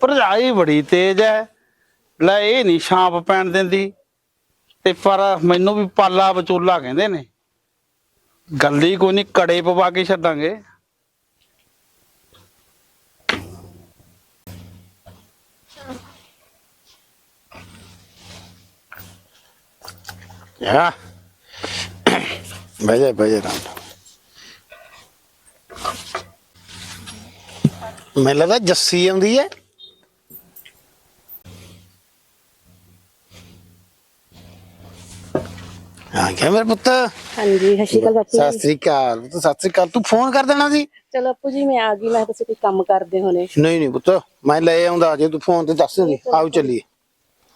ਭਰਜਾਈ ਬੜੀ ਤੇਜ਼ ਹੈ ਲੈ ਇਹ ਨਹੀਂ ਛਾਂਪ ਪੈਣ ਦਿੰਦੀ। ਤੇ ਪਰ ਮੈਨੂੰ ਵੀ ਪਾਲਾ ਵਿਚੋਲਾ ਕਹਿੰਦੇ ਨੇ। ਗੱਲ ਹੀ ਕੋਈ ਨਹੀਂ ਕੜੇ ਪਵਾ ਕੇ ਛੱਡਾਂਗੇ। ਯਾ। ਬਹਿ ਜਾ ਰਾਮ। ਮੈਨੂੰ ਲੱਗਦਾ ਜੱਸੀ ਆਉਂਦੀ ਹੈ ਹਾਂ ਕਿਆ ਮੇਰੇ ਪੁੱਤ? ਹਾਂਜੀ ਸਤਿ ਸ਼੍ਰੀ ਅਕਾਲ ਬਾਪੂ ਸਤਿ ਜੀ ਸ੍ਰੀ ਅਕਾਲ। ਪੁੱਤ ਸਤਿ ਸ੍ਰੀ ਅਕਾਲ। ਤੂੰ ਫੋਨ ਕਰ ਦੇਣਾ ਸੀ? ਚਲੋ ਬਾਪੂ ਜੀ ਮੈਂ ਆ ਗਈ। ਮੈਂ ਕਿਹਾ ਤੁਸੀਂ ਕੋਈ ਕੰਮ ਕਰਦੇ ਹੋਣੇ। ਨਹੀਂ ਨਹੀਂ ਪੁੱਤ ਮੈਂ ਲੈ ਆਉਂਦਾ। ਜੇ ਤੂੰ ਫੋਨ ਤੇ ਦੱਸ ਦੇ ਆਓ ਚੱਲੀਏ।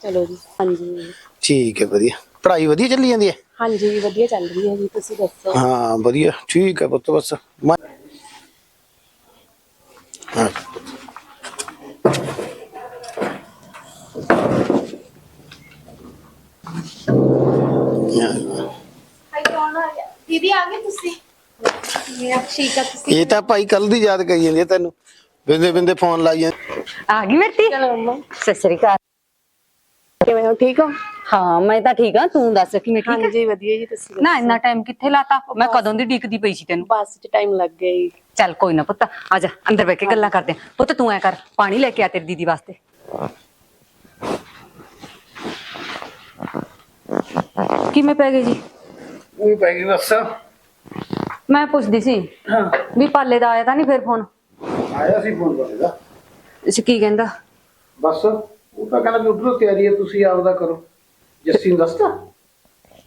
ਚਲੋ ਜੀ ਹਾਂਜੀ। ਠੀਕ ਹੈ ਵਧੀਆ। ਪੜ੍ਹਾਈ ਵਧੀਆ ਚੱਲੀ ਜਾਂਦੀ ਹੈ? ਹਾਂਜੀ ਵਧੀਆ ਚੱਲ ਰਹੀ ਹੈ ਜੀ ਤੁਸੀਂ ਦੱਸੋ? ਹਾਂ ਵਧੀਆ। ਠੀਕ ਹੈ ਪੁੱਤ ਬਸ। ਮੈਂ ਹਾਂ। ਹਾਂ। ਦੀਦੀ ਆ ਗਏ ਤੁਸੀਂ ਮੇਰਾ ਠੀਕ ਆ ਤੁਸੀਂ ਇਹ ਤਾਂ ਭਾਈ ਕੱਲ ਦੀ ਯਾਦ ਕਰੀ ਜਾਂਦੀ ਹੈ ਤੈਨੂੰ। ਬਿੰਦੇ ਬਿੰਦੇ ਫੋਨ ਲਾਈ ਜਾਂਦੀ। ਆ ਗਈ ਮੇਰੀ ਚਲੋ ਮੰਮਾ ਸਤਿ ਸ੍ਰੀ ਅਕਾਲ। ਕਿਵੇਂ ਹੋ ਠੀਕ ਹੋ? ਹਾਂ ਮੈਂ ਤਾਂ ਠੀਕ ਆ ਤੂੰ ਦੱਸ ਕਿਵੇਂ ਠੀਕ ਹੈ? ਹਾਂਜੀ ਵਧੀਆ ਜੀ ਤੁਸੀਂ ਨਾ ਇੰਨਾ ਟਾਈਮ ਕਿੱਥੇ ਲਾਤਾ? ਮੈਂ ਕਦੋਂ ਦੀ ਡੀਕਦੀ ਪਈ ਸੀ ਤੈਨੂੰ? ਬੱਸ 'ਚ ਟਾਈਮ ਲੱਗ ਗਿਆ ਜੀ। ਚੱਲ ਕੋਈ ਨਾ ਪੁੱਤ ਆ ਜਾ ਅੰਦਰ ਬੈ ਕੇ ਗੱਲਾਂ ਕਰਦੇ ਆਂ ਪੁੱਤ ਤੂੰ ਐ ਕਰ ਪਾਣੀ ਲੈ ਕੇ ਆ ਤੇਰੀ ਦੀਦੀ ਵਾਸਤੇ। ਕਿਵੇਂ ਪੈ ਗਈ ਜੀ? ਉਹ ਪੈ ਗਈ ਬਸ ਮੈਂ ਪੁੱਛਦੀ ਸੀ ਹਾਂ। ਵੀ ਪਾਲੇ ਦਾ ਆਇਆ ਤਾਂ ਨਹੀਂ ਫਿਰ ਫੋਨ? ਆਇਆ ਸੀ ਫੋਨ ਕਰੇਗਾ ਇਸ ਕੀ ਕਹਿੰਦਾ? ਬਸ ਉਹ ਤਾਂ ਕਹਿੰਦਾ ਵੀ ਉਧਰੋਂ ਤਿਆਰੀ ਹੈ ਤੁਸੀਂ ਆਪਦਾ ਕਰੋ। ਜੱਸੀ ਨੂੰ ਦੱਸਤਾ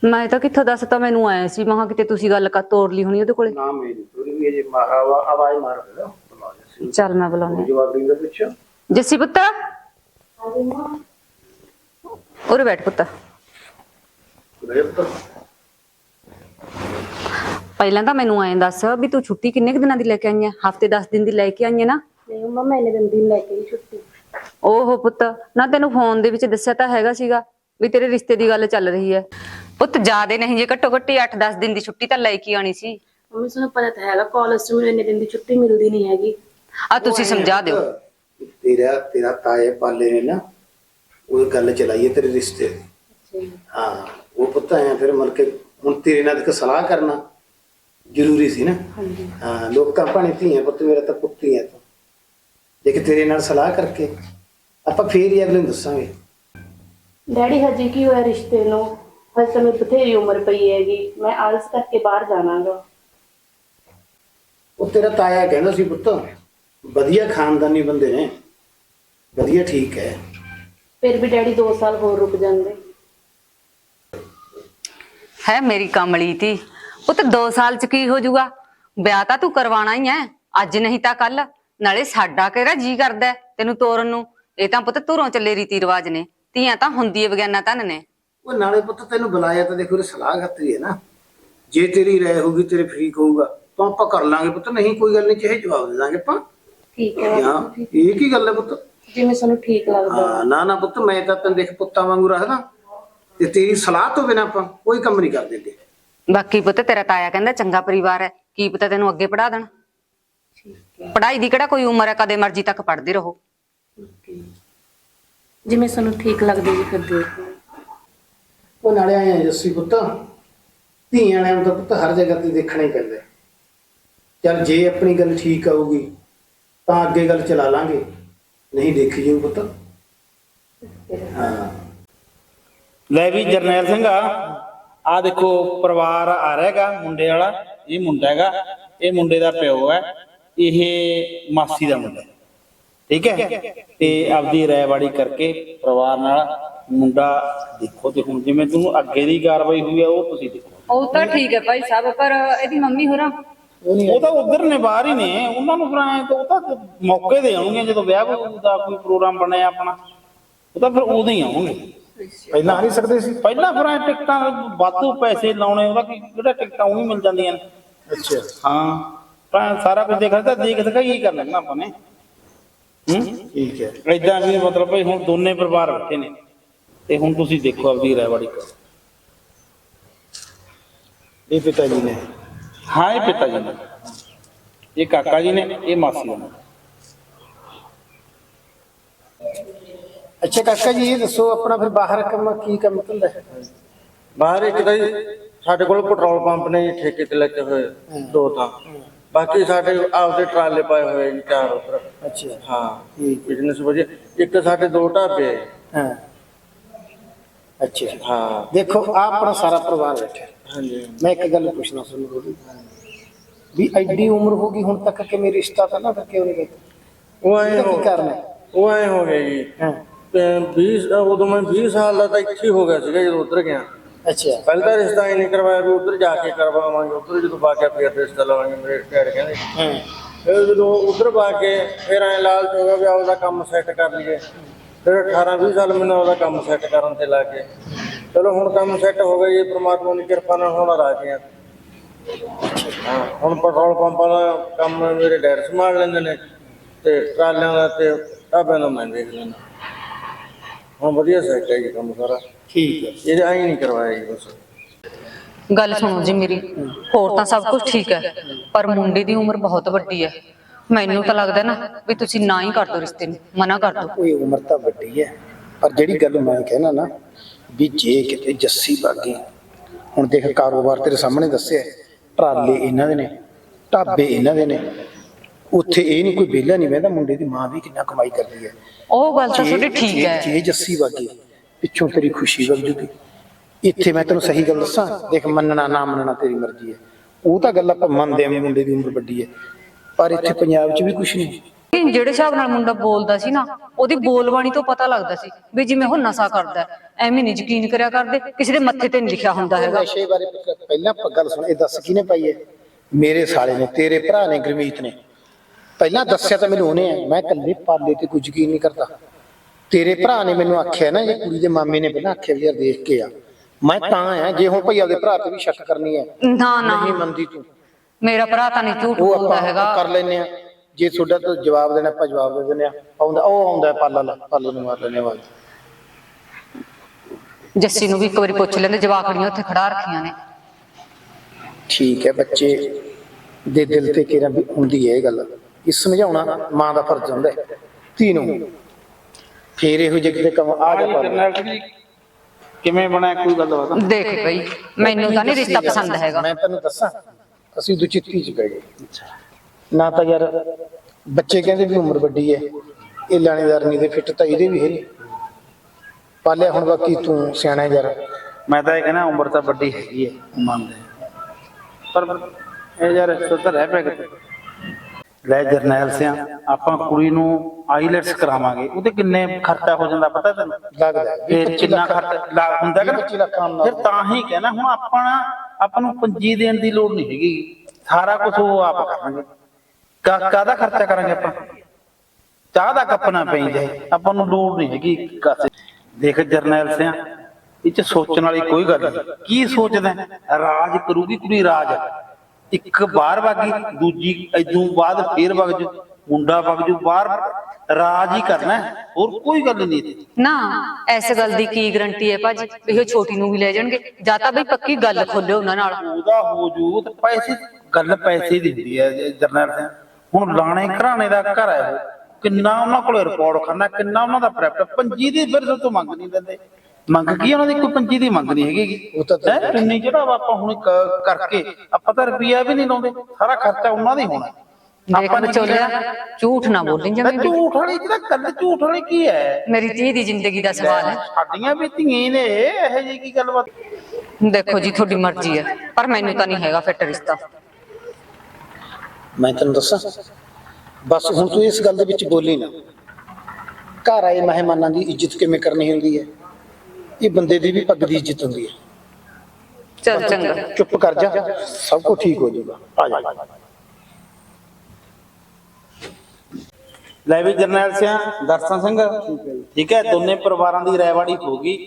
ਮੈਂ ਤਾਂ ਕਿੱਥੋਂ ਦੱਸਤਾ ਮੈਨੂੰ ਆਇਆ ਸੀ ਮਹਾ ਕਿਤੇ ਤੁਸੀਂ ਗੱਲ ਕਰ ਤੋੜ ਲਈ ਹੋਣੀ ਉਹਦੇ ਕੋਲੇ। ਨਾ ਮੇਰੀ ਥੋੜੀ ਵੀ ਜੇ ਆਵਾਜ਼ ਮਾਰ ਰਿਹਾ। ਬੁਲਾ ਜੱਸੀ ਚੱਲ ਮੈਂ ਬੁਲਾਉਂਦੀ ਆਂ। ਜਵਾਬ ਦੇਂਦਾ ਪਿੱਛੇ। ਜੱਸੀ ਪੁੱਤ? ਉਰੇ ਬੈਠ ਪੁੱਤ। ਮੇਰੇ ਪੁੱਤ ਪਹਿਲਾਂ ਤਾਂ ਮੈਨੂੰ ਐਂ ਦੱਸ ਵੀ ਤੂੰ ਛੁੱਟੀ ਕਿੰਨੇ ਕੁ ਦਿਨਾਂ ਦੀ ਲੈ ਕੇ ਆਈ ਐ ਹਫ਼ਤੇ 10 ਦਿਨ ਦੀ ਲੈ ਕੇ ਆਈ ਐ ਨਾ? ਨਹੀਂ ਮੰਮਾ ਮੈਂ ਇਹਨੇ ਦਿਨ ਦਿਨ ਲੈ ਕੇ ਹੀ ਛੁੱਟੀ। ਓਹੋ ਪੁੱਤ ਨਾ ਤੈਨੂੰ ਫੋਨ ਦੇ ਵਿੱਚ ਦੱਸਿਆ ਤਾਂ ਹੈਗਾ ਸੀਗਾ ਵੀ ਤੇਰੇ ਰਿਸ਼ਤੇ ਦੀ ਗੱਲ ਚੱਲ ਰਹੀ ਐ। ਪੁੱਤ ਜਿਆਦੇ ਨਹੀਂ ਜੇ ਘੱਟੋ ਘੱਟੀ 8-10 ਦਿਨ ਦੀ ਛੁੱਟੀ ਤਾਂ ਲੈ ਕੇ ਆਣੀ ਸੀ। ਮੰਮੀ ਤੁਹਾਨੂੰ ਪਤਾ ਤਾਂ ਹੈਗਾ ਕਾਲਜ 'ਚ ਮੈਨੂੰ ਇੰਨੇ ਦਿਨ ਦੀ ਛੁੱਟੀ ਮਿਲਦੀ ਨਹੀਂ ਹੈਗੀ। ਆ ਤੁਸੀਂ ਸਮਝਾ ਦਿਓ। ਤੇਰਾ ਤੇਰਾ ਤਾਏ ਪਾਲੇ ਨੇ ਨਾ ਉਹ ਗੱਲ ਚਲਾਈ ਹੈ ਤੇਰੇ ਰਿਸ਼ਤੇ ਦੀ। ਹਾਂ। ਉਹ ਪੁੱਤ ਆਇਆ ਫਿਰ ਮਲ ਕੇ ਹੁਣ ਤੇਰੇ ਨਾਲ ਇੱਕ ਸਲਾਹ ਕਰਨਾ ਜ਼ਰੂਰੀ ਸੀ ਨਾ। ਹਾਂਜੀ। ਹਾਂ ਲੋਕਾਂ ਭਾਣੇ ਧੀਆਂ ਪੁੱਤ ਮੇਰਾ ਤਾਂ ਪੁੱਤ ਹੀ ਹੈ ਤੂੰ। ਜੇ ਕਿ ਤੇਰੇ ਨਾਲ ਸਲਾਹ ਕਰਕੇ ਆਪਾਂ ਫੇਰ ਹੀ ਅਗਲੇ ਨੂੰ ਦੱਸਾਂਗੇ। ਡੈਡੀ ਹਜੇ ਕੀ ਹੋਇਆ ਰਿਸ਼ਤੇ ਨੂੰ? ਹਜੇ ਤਾਂ ਬਥੇਰੀ ਉਮਰ ਪਈ ਹੈਗੀ। ਮੈਂ ਆਲਸ ਕਰਕੇ ਬਾਹਰ ਜਾਣਾਗਾ। ਉਹ ਤੇਰਾ ਤਾਇਆ ਕਹਿੰਦਾ ਸੀ ਪੁੱਤ ਵਧੀਆ ਖਾਨਦਾਨੀ ਬੰਦੇ ਨੇ। ਵਧੀਆ ਠੀਕ ਹੈ। ਫਿਰ ਵੀ ਡੈਡੀ 2 ਸਾਲ ਹੋਰ ਰੁਕ ਜਾਂਦੇ। ਹੈ ਮੇਰੀ ਕਮਲੀ ਤੀ ਪੁੱਤ 2 ਸਾਲ ਚ ਕੀ ਹੋ ਜਾਊਗਾ ਵਿਆਹ ਤਾਂ ਤੂੰ ਕਰਵਾਉਣਾ ਹੀ ਐ ਅੱਜ ਨਹੀਂ ਤਾਂ ਕੱਲ ਨਾਲੇ ਸਾਡਾ ਕਿਹੜਾ ਜੀ ਕਰਦਾ ਤੈਨੂੰ ਤੋਰਨ ਨੂੰ? ਇਹ ਤਾਂ ਪੁੱਤ ਧੁਰੋਂ ਚੱਲੇ ਰੀਤੀ ਰਿਵਾਜ ਨੇ। ਧੀਆਂ ਤਾਂ ਹੁੰਦੀ ਏ ਵਿਗਿਆਨਾ ਧਨ ਨੇ। ਉਹ ਨਾਲੇ ਪੁੱਤ ਤੈਨੂੰ ਬੁਲਾਇਆ ਤਾਂ ਦੇਖੋ ਇਹ ਸਲਾਹ ਖਾਤਰੀ ਹੈ ਨਾ। ਜੇ ਤੇਰੀ ਰਾਏ ਹੋਊਗੀ ਤੇਰੇ ਫਰੀਕ ਹੋਊਗਾ ਤਾਂ ਆਪਾਂ ਕਰ ਲਾਂਗੇ ਪੁੱਤ। ਨਹੀਂ ਕੋਈ ਗੱਲ ਨਹੀਂ ਚਾਹੇ ਜਵਾਬ ਦੇ ਦਾਂਗੇ ਆਪਾਂ। ਠੀਕ ਹੈ ਹਾਂ ਇਹ ਕੀ ਗੱਲ ਹੈ ਪੁੱਤ? ਜਿਵੇਂ ਤੁਹਾਨੂੰ ਠੀਕ ਲੱਗਦਾ। ਹਾਂ ਨਾ ਨਾ ਪੁੱਤ ਮੈਂ ਤਾਂ ਤੈਨੂੰ ਦੇਖ ਪੁੱਤਾਂ ਵਾਂਗੂ ਰੱਖਦਾ। ਤੇ ਤੇਰੀ ਸਲਾਹ ਤੋਂ ਬਿਨਾਂ ਆਪਾਂ ਕੋਈ ਕੰਮ ਨਹੀਂ ਕਰ ਦਿੰਦੇ। ਬਾਕੀ ਪੁੱਤ ਤੇਰਾ ਤਾਇਆ ਕਹਿੰਦਾ ਚੰਗਾ ਪਰਿਵਾਰ ਹੈ ਕੀ ਪਤਾ ਤੈਨੂੰ ਅੱਗੇ ਪੜਾ ਦੇਣ? ਪੜਾਈ ਦੀ ਕਿਹੜਾ ਕੋਈ ਉਮਰ ਹੈ ਕਦੇ ਮਰਜ਼ੀ ਤੱਕ ਪੜਦੇ ਰਹੋ। ਜਿਵੇਂ ਤੁਹਾਨੂੰ ਠੀਕ ਲੱਗਦਾ ਜੀ ਫਿਰ ਦੇਖ ਲਓ। ਉਹ ਨਾਲੇ ਆਏ ਆ ਜੱਸੀ ਪੁੱਤ ਧੀਆਂ ਵਾਲਿਆਂ ਨੂੰ ਤਾਂ ਪੁੱਤ ਹਰ ਜਗ੍ਹਾ ਤੇ ਦੇਖਣਾ ਹੀ ਪੈਂਦਾ ਹੈ। ਚੱਲ ਜੇ ਆਪਣੀ ਗੱਲ ਠੀਕ ਆਊਗੀ ਤਾਂ ਅੱਗੇ ਗੱਲ ਚਲਾ ਲਾਂਗੇ। ਨਹੀਂ ਦੇਖੀ ਜਾਊ ਪੁੱਤ। ਹਾਂ। ਲੈ ਵੀ ਜਰਨੈਲ ਸਿੰਘ ਆ। ਆ ਦੇਖੋ ਪਰਿਵਾਰ ਆ ਰਿਹਾ ਹੈਗਾ ਮੁੰਡੇ ਵਾਲਾ ਇਹ ਮੁੰਡਾ ਹੈਗਾ ਇਹ ਮੁੰਡੇ ਦਾ ਪਿਓ ਹੈ ਇਹ ਮਾਸੀ ਦਾ ਮੁੰਡਾ। ਠੀਕ ਹੈ? ਤੇ ਆਪਦੀ ਰਾਇਵਾੜੀ ਕਰਕੇ ਪਰਿਵਾਰ ਨਾਲ ਮੁੰਡਾ ਦੇਖੋ ਤੇ ਹੁਣ ਜਿਵੇਂ ਤੁਹਾਨੂੰ ਅੱਗੇ ਦੀ ਕਾਰਵਾਈ ਹੋਈ ਹੈ ਉਹ ਤੁਸੀਂ ਦੇਖੋ। ਉਹ ਤਾਂ ਠੀਕ ਹੈ ਭਾਈ ਸਾਹਿਬ ਪਰ ਇਹਦੀ ਮੰਮੀ ਹੋਰਾਂ ਉਹ ਤਾਂ ਉਧਰ ਨੇ ਬਾਹਰ ਹੀ ਨੇ। ਉਹਨਾਂ ਨੂੰ ਫਿਰ ਤਾਂ ਉਹ ਤਾਂ ਮੌਕੇ ਦੇ ਆਉਣਗੇ ਜਦੋਂ ਵਿਆਹ ਵਿਆਹ ਦਾ ਕੋਈ ਪ੍ਰੋਗਰਾਮ ਬਣਿਆ ਆਪਣਾ। ਉਹ ਤਾਂ ਫਿਰ ਉਦੋਂ ਹੀ ਆਉਣਗੇ। ਪਹਿਲਾਂ ਨਹੀਂ ਸਕਦੇ ਸੀ? ਪਹਿਲਾਂ ਫਿਰ ਐਂ ਟਿਕਟਾਂ ਵਾਧੂ ਪੈਸੇ ਲਾਉਣੇ ਉਹਦਾ ਕੀ ਜਿਹੜਾ ਟਿਕਟਾਂ ਉਹ ਮਿਲ ਜਾਂਦੀਆਂ ਨੇ। ਅੱਛਾ। ਹਾਂ ਤਾਂ ਸਾਰਾ ਕੁਝ ਦੇਖ ਤਾਂ ਦੇਖ ਦਿਖਾਈ ਹੀ ਕਰ ਲੈਣਾ ਆਪਾਂ ਨੇ। ਹੂੰ? ਠੀਕ ਹੈ। ਇਦਾਂ ਵੀ ਮਤਲਬ ਭਈ ਹੁਣ ਦੋਨੇ ਪਰਿਵਾਰ ਬੈਠੇ ਨੇ ਤੇ ਹੁਣ ਤੁਸੀਂ ਦੇਖੋ ਆਪਦੀ ਰਾਇਵਾੜੀ ਇਹ ਪਿਤਾ ਜੀ ਨੇ। ਹਾਂ ਇਹ ਪਿਤਾ ਜੀ ਨੇ। ਇਹ ਕਾਕਾ ਜੀ ਨੇ ਇਹ ਮਾਸੀ ਨੇ। ਅੱਛਾ ਕਾਕਾ ਜੀ ਇਹ ਦੱਸੋ ਆਪਣਾ ਫਿਰ ਬਾਹਰ ਕੰਮ ਕੀ ਕੰਮ ਧੰਦਾ ਹੈ? ਬਾਹਰ ਇੱਕ ਤਾਂ ਜੀ ਸਾਡੇ ਕੋਲ ਪੈਟਰੋਲ ਪੰਪ ਨੇ ਜੀ ਠੇਕੇ ਤੇ ਲੱਗੇ ਹੋਏ ਦੋ ਤਾਂ। ਬਾਕੀ ਸਾਡੇ ਆਪਦੇ ਟਰਾਲੇ ਪਾਏ ਹੋਏ ਜੀ ਚਾਰ ਉੱਪਰ ਅੱਛਾ। ਹਾਂ ਠੀਕ ਬਿਜ਼ਨਸ ਵਧੀਆ। ਇੱਕ ਸਾਡੇ ਦੋ ਢਾਬੇ ਆ। ਹਾਂ। ਅੱਛਾ। ਹਾਂ। ਦੇਖੋ ਆ ਆਪਣਾ ਸਾਰਾ ਪਰਿਵਾਰ ਬੈਠਾ। ਹਾਂਜੀ। ਮੈਂ ਇੱਕ ਗੱਲ ਪੁੱਛਣਾ ਤੁਹਾਨੂੰ ਬੋਲੀ ਵੀ ਐਡੀ ਉਮਰ ਹੋ ਗਈ ਹੁਣ ਤੱਕ ਕਿ ਮੇਰਾ ਰਿਸ਼ਤਾ ਤਾਂ ਨਾ ਫਿਰ ਕਿਉਂ ਨਹੀਂ ਕੀਤਾ ਉਹ ਐ ਹੋ ਕੀ ਕਾਰਨ ਉਹ ਐ ਹੋ ਗਿਆ ਜੀ। ਹਾਂ। 20 ਉਦੋਂ ਮੈਂ 20 ਸਾਲ ਦਾ ਤਾਂ ਇੱਥੇ ਹੀ ਹੋ ਗਿਆ ਸੀਗਾ ਜਦੋਂ ਉੱਧਰ ਗਿਆ। ਅੱਛਾ। ਪਹਿਲਾਂ ਤਾਂ ਰਿਸ਼ਤਾ ਹੀ ਨਹੀਂ ਕਰਵਾਇਆ ਵੀ ਉੱਧਰ ਜਾ ਕੇ ਕਰਵਾਵਾਂਗੇ ਉੱਧਰ ਜਦੋਂ ਬਾਕਿਆ ਫਿਰ ਰਿਸ਼ਤਾ ਲਵਾਂਗੇ ਮੇਰੇ ਡੈਡ ਕਹਿੰਦੇ। ਹਾਂ। ਫਿਰ ਜਦੋਂ ਉਧਰ ਪਾ ਕੇ ਫਿਰ ਐ ਲਾਲਚ ਹੋ ਗਿਆ ਵੀ ਆਪਦਾ ਕੰਮ ਸੈੱਟ ਕਰ ਲਈਏ। ਫਿਰ 18 20 ਸਾਲ ਮੈਨੂੰ ਆਪਦਾ ਕੰਮ ਸੈੱਟ ਕਰਨ ਤੇ ਲਾ ਕੇ ਚਲੋ ਹੁਣ ਕੰਮ ਸੈੱਟ ਹੋ ਗਿਆ ਜੀ ਪ੍ਰਮਾਤਮਾ ਦੀ ਕਿਰਪਾ ਨਾਲ ਹੁਣ ਰਾਜੀ ਹਾਂ ਹੁਣ ਪੈਟਰੋਲ ਪੰਪਾਂ ਦਾ ਕੰਮ ਮੇਰੇ ਡੈਡ ਸੰਭਾਲ ਲੈਂਦੇ ਨੇ ਤੇ ਟਰਾਲਿਆਂ ਦਾ ਤੇ ਢਾਬਿਆਂ ਦਾ ਮੈਂ ਦੇਖ ਲੈਂਦਾ। ਹੁਣ ਵਧੀਆ ਸੈੱਟ ਹੈ ਜੀ ਕੰਮ ਸਾਰਾ। ਠੀਕ ਹੈ। ਇਹ ਐਂ ਨਹੀਂ ਕਰਵਾਇਆ ਜੀ ਬਸ। ਗੱਲ ਸੁਣੋ ਜੀ ਮੇਰੀ ਹੋਰ ਤਾਂ ਸਭ ਕੁਝ ਠੀਕ ਹੈ ਪਰ ਮੁੰਡੇ ਦੀ ਉਮਰ ਬਹੁਤ ਵੱਡੀ ਹੈ। ਮੈਨੂੰ ਤਾਂ ਲੱਗਦਾ ਨਾ ਵੀ ਤੁਸੀਂ ਨਾ ਹੀ ਕਰ ਦਿਓ ਰਿਸ਼ਤੇ ਨੂੰ ਮਨਾ ਕਰ ਦਿਓ। ਕੋਈ ਉਮਰ ਤਾਂ ਵੱਡੀ ਹੈ। ਪਰ ਜਿਹੜੀ ਗੱਲ ਮੈਂ ਕਹਿਣਾ ਨਾ ਵੀ ਜੇ ਕਿਤੇ ਜੱਸੀ ਬਾਗੀ ਹੁਣ ਦੇਖ ਕਾਰੋਬਾਰ ਤੇਰੇ ਸਾਹਮਣੇ ਦੱਸਿਆ ਹੈ। ਟਰਾਲੇ ਇਹਨਾਂ ਦੇ ਨੇ ਢਾਬੇ ਇਹਨਾਂ ਦੇ ਨੇ ਉੱਥੇ ਇਹ ਨਹੀਂ ਕੋਈ ਵਿਹਲਾ ਨਹੀਂ ਬਹਿੰਦਾ ਮੁੰਡੇ ਦੀ ਮਾਂ ਵੀ ਕਿੰਨਾ ਕਮਾਈ ਕਰਦੀ ਹੈ। ਉਹ ਗੱਲ ਤਾਂ ਤੁਹਾਡੀ ਠੀਕ ਹੈ। ਜੇ ਜੱਸੀ ਬਾਗੀ ਪਿੱਛੋਂ ਤੇਰੀ ਖੁਸ਼ੀ ਵਗ ਜੂਗੀ। ਇੱਥੇ ਮੈਂ ਤੈਨੂੰ ਸਹੀ ਗੱਲ ਦੱਸਾਂ ਦੇਖ ਮੰਨਣਾ ਨਾ ਮੰਨਣਾ ਤੇਰੀ ਮਰਜ਼ੀ ਹੈ। ਉਹ ਤਾਂ ਗੱਲ ਆਪਾਂ ਮੰਨਦੇ ਆਂ ਮੁੰਡੇ ਦੀ ਉਮਰ ਵੱਡੀ ਹੈ। ਪਰ ਇੱਥੇ ਪੰਜਾਬ 'ਚ ਵੀ ਕੁਝ ਨਹੀਂ। ਜਿਹੜੇ ਹਿਸਾਬ ਨਾਲ ਮੁੰਡਾ ਬੋਲਦਾ ਸੀ ਨਾ ਉਹਦੀ ਬੋਲਬਾਣੀ ਤੋਂ ਪਤਾ ਲੱਗਦਾ ਸੀ ਵੀ ਜਿਵੇਂ ਉਹ ਨਸ਼ਾ ਕਰਦਾ। ਐਵੇਂ ਨਹੀਂ ਯਕੀਨ ਕਰਿਆ ਕਰਦੇ ਕਿਸੇ ਦੇ ਮੱਥੇ ਤੇ ਨਹੀਂ ਲਿਖਿਆ ਹੁੰਦਾ ਹੈਗਾ। ਨਸ਼ੇ ਬਾਰੇ ਪਹਿਲਾਂ ਗੱਲ ਸੁਣ ਇਹ ਦੱਸ ਕਿਹਨੇ ਪਾਈ ਹੈ? ਮੇਰੇ ਸਾਲੇ ਨੇ ਤੇਰੇ ਭਰਾ ਨੇ ਗੁਰਮੀਤ ਨੇ। ਪਹਿਲਾਂ ਦੱਸਿਆ ਤਾਂ ਮੈਨੂੰ ਉਹਨੇ ਮੈਂ ਕੱਲੇ ਪਾਲੇ ਤੇ ਕੁਝ ਯਕੀਨ ਨਹੀਂ ਕਰਦਾ। ਤੇਰੇ ਭਰਾ ਨੇ ਮੈਨੂੰ ਆਖਿਆ ਨਾ ਇਹ ਕੁੜੀ ਦੇ ਮਾਮੇ ਨੇ ਪਹਿਲਾਂ ਆਖਿਆ ਵੀ ਯਾਰ ਦੇਖ ਕੇ ਆ। ਮੈਂ ਤਾਂ ਆ ਜੇ ਹੁਣ ਭਈ ਆਪਦੇ ਭਰਾ ਤੇ ਵੀ ਸ਼ੱਕ ਕਰਨੀ ਹੈ ਨਾ ਨਾ। ਨਹੀਂ ਮੰਨਦੀ ਤੂੰ। ਮੇਰਾ ਭਰਾ ਤਾਂ ਨਹੀਂ ਝੂਠ ਉਹ ਬੋਲਦਾ ਆਪਾਂ ਹੈਗਾ। ਕਰ ਲੈਨੇ ਆ ਜੇ ਤੁਹਾਡਾ ਤੋਂ ਜਵਾਬ ਦੇਣਾ ਆਪਾਂ ਜਵਾਬ ਦੇ ਦਿੰਦੇ ਆ ਆਉਂਦਾ ਉਹ ਆਉਂਦਾ ਪਾਲਾ ਲਾ ਪਾਲੇ ਨੂੰ ਮਾਰ ਲੈਨੇ ਆਵਾਜ਼ ਜੱਸੀ ਨੂੰ ਵੀ ਇੱਕ ਵਾਰੀ ਪੁੱਛ ਲੈਂਦੇ ਜਵਾਕੜੀਆਂ ਉੱਥੇ ਖੜਾ ਰੱਖੀਆਂ ਨੇ। ਠੀਕ ਹੈ ਬੱਚੇ ਦੇ ਦਿਲ ਤੇ ਕਿਰਾਂ ਵੀ ਹੁੰਦੀ ਹੈ ਇਹ ਗੱਲ। ਇਹ ਸਮਝਾਉਣਾ ਮਾਂ ਦਾ ਫਰਜ਼ ਹੁੰਦਾ ਹੈ। ਧੀ ਨੂੰ ਫੇਰ ਇਹੋ ਜਿਹੇ ਕਿਤੇ ਕੰਮ ਆ ਜਾ ਪਰ ਕਿਵੇਂ ਬਣਿਆ? ਕੋਈ ਗੱਲਬਾਤ? ਦੇਖ ਬਈ ਮੈਨੂੰ ਤਾਂ ਨਹੀਂ ਰਿਸ਼ਤਾ ਪਸੰਦ ਹੈਗਾ। ਮੈਂ ਤੈਨੂੰ ਦੱਸਾਂ ਅਸੀਂ ਦੁਚਿੱਤੀ ਚ ਪੈ ਗਏ। ਨਾ ਤਾਂ ਯਾਰ ਬੱਚੇ ਕਹਿੰਦੇ ਵੀ ਉਮਰ ਵੱਡੀ ਹੈ। ਇਹ ਲਾਣੇਦਾਰ ਨਹੀਂ ਦੇ ਫਿੱਟ ਤਾਂ ਇਹਦੇ ਵੀ ਹੈ ਨਹੀਂ। ਪਾਲਿਆ ਹੁਣ ਬਾਕੀ ਤੂੰ ਸਿਆਣਾ ਹੈ ਯਾਰ। ਮੈਂ ਤਾਂ ਇਹ ਕਹਿੰਦਾ ਉਮਰ ਤਾਂ ਵੱਡੀ ਹੈਗੀ ਹੈ ਮੰਨਦੇ ਹਾਂ। ਪਰ ਇਹ ਯਾਰ ਸੁਧਰ ਰਹਿ ਪਿਆ ਕਿਤੇ। ਲੈ ਜਰਨੈਲ ਸਿਆ ਆਪਾਂ ਕੁੜੀ ਨੂੰ ਆਈਲੈਟਸ ਕਰਾਵਾਂਗੇ। ਉਹਦੇ ਕਿੰਨੇ ਖਰਚਾ ਹੋ ਜਾਂਦਾ ਪਤਾ ਤੈਨੂੰ? ਲੱਗਦਾ। ਪੱਚੀ ਕਿੰਨਾ ਖਰਚਾ? ਲਾ- ਹੁੰਦਾ ਕਿ ਵੀਹ ਪੱਚੀ ਲੱਖ ਆਮ। ਫਿਰ ਤਾਂ ਹੀ ਕਹਿਣਾ ਹੁਣ ਆਪਾਂ ਆਪਾਂ ਨੂੰ ਪੰਜੀ ਦੇਣ ਦੀ ਲੋੜ ਨਹੀਂ ਹੈਗੀ। ਸਾਰਾ ਕੁਝ ਉਹ ਆਪ ਕਰਾਂਗੇ। ਕਾ- ਕਾਹਦਾ ਖਰਚਾ ਕਰਾਂਗੇ ਆਪਾਂ? ਚਾਹ ਦਾ ਕੱਪ ਨਾ ਪਈ ਜਾਏ। ਆਪਾਂ ਨੂੰ ਲੋੜ ਨਹੀਂ ਹੈਗੀ ਕਾਸੇ ਦੇਖ ਜਰਨੈਲ ਸਿਆ ਇਹ ਚ ਸੋਚਣ ਵਾਲੀ ਕੋਈ ਗੱਲ ਨਹੀਂ। ਕੀ ਸੋਚਦਾ? ਰਾਜ ਕਰੂਗੀ ਕੁੜੀ ਰਾਜ। ਇੱਕ ਬਾਹਰ ਵਾਗੀ ਦੂਜੀ ਇਦੋਂ ਬਾਅਦ ਫੇਰ ਵਗ ਜੂ ਮੁੰਡਾ ਵਗ ਜੂ ਬਾਹਰ ਰਾਜ ਹੀ ਕਰਨਾ ਹੋਰ ਕੋਈ ਗੱਲ ਨਹੀਂ ਇੱਥੇ। ਨਾ ਐਸ ਗੱਲ ਦੀ ਕੀ ਗਰੰਟੀ ਹੈ ਭਾਜੀ? ਉਹ ਛੋਟੀ ਨੂੰ ਵੀ ਲੈ ਜਾਣਗੇ। ਜਾਂ ਤਾਂ ਬਈ ਪੱਕੀ ਗੱਲ ਖੋਲਿਓ ਉਹਨਾਂ ਨਾਲ। ਉਹਦਾ ਹੋ ਜੂ ਤੇ ਪੈਸੇ ਗੱਲ ਪੈਸੇ ਦੀ ਹੁੰਦੀ ਹੈ ਜਰਨੈਲ ਸਿੰਘ ਹੁਣ ਲਾਣੇ ਘਰਾਣੇ ਦਾ ਘਰ ਹੈ ਉਹ। ਕਿੰਨਾ ਉਹਨਾਂ ਕੋਲ ਰਿਪੋਰਟ ਕਰਨਾ ਕਿੰਨਾ ਉਹਨਾਂ ਦਾ ਪ੍ਰੈਪਟ ਪੰਜੀ ਦੀ ਫਿਰ ਤੋਂ ਮੰਗ ਨਹੀਂ ਦਿੰਦੇ ਮੰਗ ਕੀ ਉਹਨਾਂ ਦੀ? ਕੋਈ ਪੰਜੀ ਦੀ ਮੰਗ ਨਹੀਂ ਹੈਗੀ। ਉਹ ਤਾਂ ਹੈ? ਕਿੰਨੀ ਜਿਹੜਾ ਵਾ ਆਪਾਂ ਹੁਣ ਕ- ਕਰਕੇ ਆਪਾਂ ਤਾਂ ਰੁਪਈਆ ਵੀ ਨਹੀਂ ਲਾਉਂਦੇ ਸਾਰਾ ਖਰਚਾ ਉਹਨਾਂ ਦਾ ਹੀ ਹੋਣਾ। ਦੇਖ ਵਿਚੋਲਿਆ ਝੂਠ ਨਾ ਬੋਲੀ ਤੇ ਜਮੀ ਵੀ ਝੂਠ ਵਾਲੀ ਜਿਹੜਾ ਗੱਲ ਝੂਠ ਵਾਲੀ ਕੀ ਹੈ ਮੇਰੀ ਧੀ ਦੀ ਜ਼ਿੰਦਗੀ ਦਾ ਸਵਾਲ ਹੈ। ਸਾਡੀਆਂ ਵੀ ਧੀਆਂ ਨੇ ਇਹੋ ਜਿਹੀ ਕੀ ਗੱਲਬਾਤ ਦੇਖੋ ਜੀ ਤੁਹਾਡੀ ਮਰਜ਼ੀ ਹੈ ਪਰ ਮੈਨੂੰ ਤਾਂ ਨਹੀਂ ਹੈਗਾ ਫਿੱਟ ਰਿਸ਼ਤਾ। ਮੈਂ ਤੈਨੂੰ ਦੱਸਾਂ ਬਸ ਹੁਣ ਤੂੰ ਇਸ ਗੱਲ ਦੇ ਵਿੱਚ ਬੋਲੀ ਨਾ। ਘਰ ਆਏ ਮਹਿਮਾਨਾਂ ਦੀ ਇੱਜ਼ਤ ਕਿਵੇਂ ਕਰਨੀ ਹੁੰਦੀ ਹੈ? ਇਹ ਬੰਦੇ ਦੀ ਵੀ ਪੱਗ ਦੀ ਇੱਜ਼ਤ ਹੁੰਦੀ ਹੈ। ਚਲ ਚੰਗਾ ਚੁੱਪ ਕਰ ਜਾ। ਸਭ ਕੁਝ ਠੀਕ ਹੋ ਜਾਊਗਾ। ਆ ਜਾ। ਲੈ ਵੀ ਜਰਨੈਲ ਸਿੰਘ ਦਰਸ਼ਨ ਸਿੰਘ ਠੀਕ ਹੈ ਦੋਨੇ ਪਰਿਵਾਰਾਂ ਦੀ ਰਾਇਵਾੜੀ ਹੋ ਗਈ